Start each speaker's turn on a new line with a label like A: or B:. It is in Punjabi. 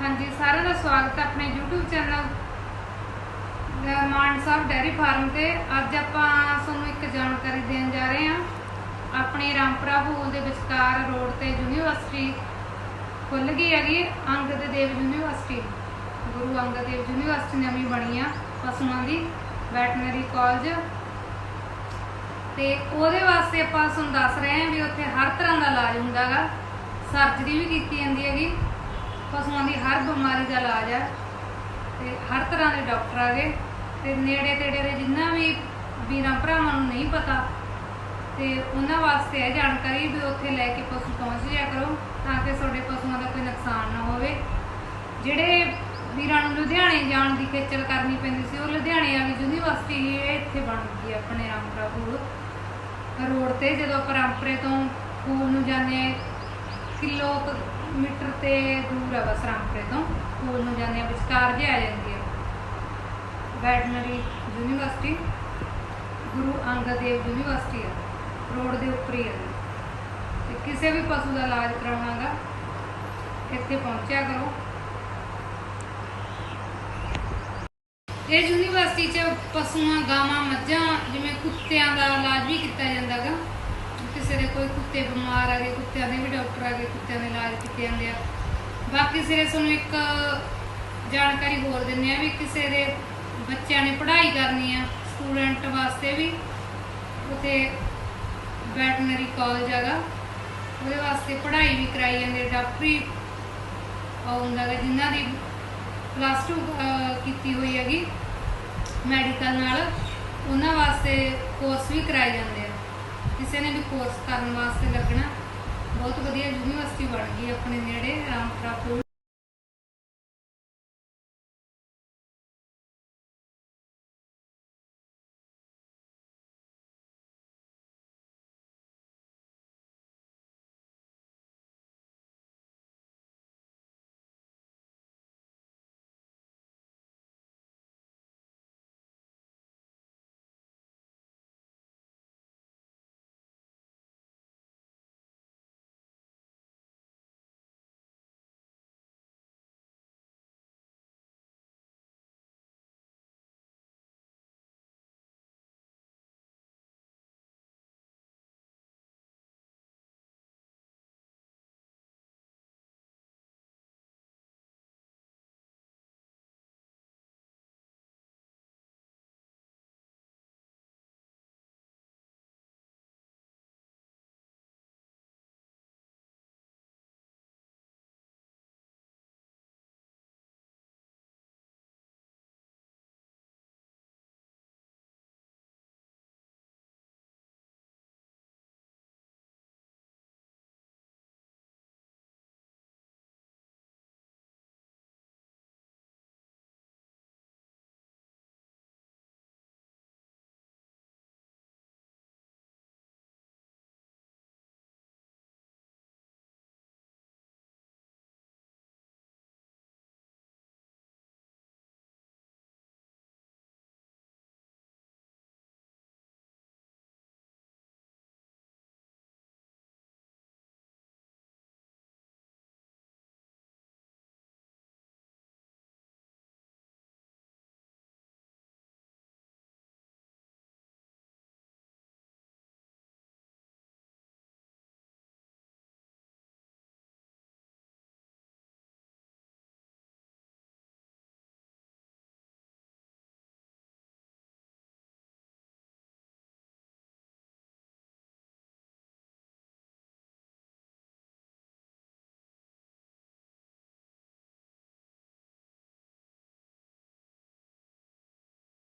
A: ਹਾਂਜੀ, ਸਾਰਿਆਂ ਦਾ ਸਵਾਗਤ ਹੈ ਆਪਣੇ YouTube channel Maan Sahib dairy farm ਤੇ। ਅੱਜ ਆਪਾਂ ਤੁਹਾਨੂੰ ਇੱਕ ਜਾਣਕਾਰੀ ਦੇਣ ਜਾ ਰਹੇ ਹਾਂ। ਆਪਣੇ ਰਾਮਪੁਰਾ ਭੂਲ ਦੇ ਵਿਚਕਾਰ ਰੋਡ ਤੇ ਯੂਨੀਵਰਸਿਟੀ ਖੁੱਲ ਗਈ ਹੈਗੀ ਅੰਗਦ ਦੇਵ ਯੂਨੀਵਰਸਿਟੀ। ਗੁਰੂ ਅੰਗਦ ਦੇਵ ਯੂਨੀਵਰਸਿਟੀ ਨਵੀਂ ਬਣੀ ਆ, ਪਸ਼ੂਆਂ ਦੀ ਵੈਟਨਰੀ ਕਾਲਜ। ਤੇ ਉਹਦੇ ਵਾਸਤੇ ਆਪਾਂ ਤੁਹਾਨੂੰ ਦੱਸ ਰਹੇ ਹਾਂ ਵੀ ਉੱਥੇ ਹਰ ਤਰ੍ਹਾਂ ਦਾ ਇਲਾਜ ਹੁੰਦਾਗਾ ਸਰਜਰੀ ਵੀ ਕੀਤੀ ਜਾਂਦੀ ਹੈਗੀ। ਪਸ਼ੂਆਂ ਦੀ ਹਰ ਬਿਮਾਰੀ ਦਾ ਇਲਾਜ ਹੈ ਤੇ ਹਰ ਤਰ੍ਹਾਂ ਦੇ ਡਾਕਟਰ ਆ ਗਏ ਤੇ ਨੇੜੇ ਤੇੜੇ ਦੇ ਜਿੰਨਾ ਵੀ ਵੀਰਾਂ ਭਰਾਵਾਂ ਨੂੰ ਨਹੀਂ ਪਤਾ ਤੇ ਉਹਨਾਂ ਵਾਸਤੇ ਇਹ ਜਾਣਕਾਰੀ ਵੀ ਉੱਥੇ ਲੈ ਕੇ ਪਸ਼ੂ ਪਹੁੰਚ ਜਾਇਆ ਕਰੋ ਤਾਂ ਕਿ ਤੁਹਾਡੇ ਪਸ਼ੂਆਂ ਦਾ ਕੋਈ ਨੁਕਸਾਨ ਨਾ ਹੋਵੇ। ਜਿਹੜੇ ਵੀਰਾਂ ਨੂੰ ਲੁਧਿਆਣੇ ਜਾਣ ਦੀ ਖੇਚਲ ਕਰਨੀ ਪੈਂਦੀ ਸੀ, ਉਹ ਲੁਧਿਆਣੇ ਵਾਲੀ ਯੂਨੀਵਰਸਿਟੀ ਹੀ ਇਹ ਇੱਥੇ ਬਣ ਗਈ ਹੈ ਆਪਣੇ ਰਾਮਪੁਰਾ ਕੋਲ। ਰੋਡ ਤੇ ਜਦੋਂ ਪਰੰਪਰੇ ਤੋਂ ਸਕੂਲ ਨੂੰ ਜਾਂਦੇ ਕਿਲੋ ਮੀਟਰ ਤੇ ਦੂਰ ਹੈ ਬਸ ਰਾਮਪੁਰੇ ਤੋਂ ਸਕੂਲ ਨੂੰ ਜਾਂਦੇ ਆ ਵਿਚਕਾਰ ਜੇ ਆ ਜਾਂਦੀ ਹੈ veterinary university, Guru Angad Dev university ਹੈ ਰੋਡ ਦੇ ਉੱਪਰ ਹੀ ਹੈ ਤੇ ਕਿਸੇ ਵੀ ਪਸ਼ੂ ਦਾ ਇਲਾਜ ਕਰਾਉਣਾਗਾ ਇੱਥੇ ਪਹੁੰਚਿਆ ਕਰੋ। ਇਹ ਯੂਨੀਵਰਸਿਟੀ 'ਚ ਪਸ਼ੂਆਂ, ਗਾਵਾਂ, ਮੱਝਾਂ, ਜਿਵੇਂ ਕੁੱਤਿਆਂ ਦਾ ਇਲਾਜ ਵੀ ਕੀਤਾ ਜਾਂਦਾਗਾ ਕਿਸੇ ਦੇ ਕੋਈ ਕੁੱਤੇ ਬਿਮਾਰ ਆ ਗਏ, ਕੁੱਤਿਆਂ ਦੇ ਵੀ ਡਾਕਟਰ ਆ ਗਏ, ਕੁੱਤਿਆਂ ਦੇ ਇਲਾਜ ਕੀਤੇ ਜਾਂਦੇ ਆ। ਬਾਕੀ ਸਿਰੇ ਤੁਹਾਨੂੰ ਇੱਕ ਜਾਣਕਾਰੀ ਹੋਰ ਦਿੰਨੇ ਆ ਵੀ ਕਿਸੇ ਦੇ ਬੱਚਿਆਂ ਨੇ ਪੜ੍ਹਾਈ ਕਰਨੀ ਆ, ਸਟੂਡੈਂਟ ਵਾਸਤੇ ਵੀ, ਉਥੇ ਵੈਟਰਨਰੀ ਕਾਲਜ ਹੈਗਾ, ਉਹਦੇ ਵਾਸਤੇ ਪੜ੍ਹਾਈ ਵੀ ਕਰਾਈ ਜਾਂਦੀ ਹੈ ਡਾਕਟਰੀ ਆਉਂਦਾ ਗਾ, ਜਿਨ੍ਹਾਂ ਦੀ ਪਲੱਸ 2 ਕੀਤੀ ਹੋਈ ਹੈਗੀ, ਮੈਡੀਕਲ ਨਾਲ, ਉਹਨਾਂ ਵਾਸਤੇ ਕੋਰਸ ਵੀ ਕਰਾਏ ਜਾਂਦੇ ਆ। ਕਿਸੇ ਨੇ ਵੀ ਕੋਰਸ ਕਰਨ ਵਾਸਤੇ ਲੱਗਣਾ, ਬਹੁਤ ਵਧੀਆ ਯੂਨੀਵਰਸਿਟੀ ਬਣ ਗਈ ਆਪਣੇ ਨੇੜੇ, ਰਾਮਪੁਰਾ ਕੋਲ।